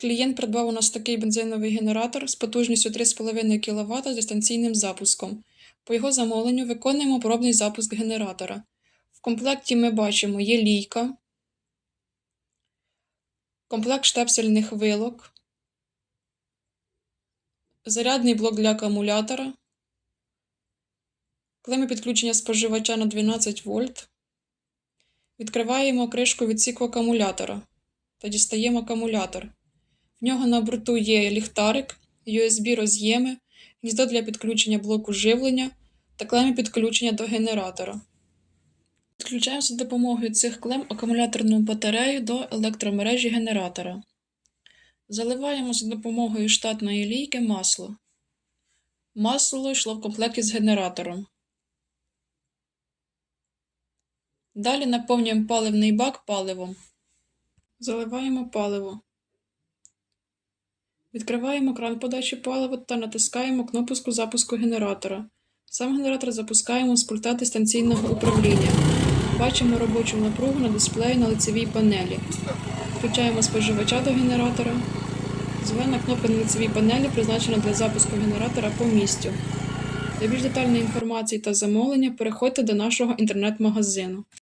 Клієнт придбав у нас такий бензиновий генератор з потужністю 3,5 кВт з дистанційним запуском. По його замовленню виконуємо пробний запуск генератора. В комплекті ми бачимо є лійка, комплект штепсельних вилок, зарядний блок для акумулятора, клеми підключення споживача на 12 вольт. Відкриваємо кришку відсіку акумулятора та дістаємо акумулятор. В нього на борту є ліхтарик, USB роз'єми, гніздо для підключення блоку живлення та клеми підключення до генератора. Підключаємо за допомогою цих клем акумуляторну батарею до електромережі генератора. Заливаємо за допомогою штатної лійки масло. Масло йшло в комплекті з генератором. Далі наповнюємо паливний бак паливом. Заливаємо паливо. Відкриваємо кран подачі палива та натискаємо кнопку запуску генератора. Сам генератор запускаємо з пульта дистанційного управління. Бачимо робочу напругу на дисплеї на лицевій панелі. Включаємо споживача до генератора. Зелена кнопка на лицевій панелі призначена для запуску генератора по місцю. Для більш детальної інформації та замовлення переходьте до нашого інтернет-магазину.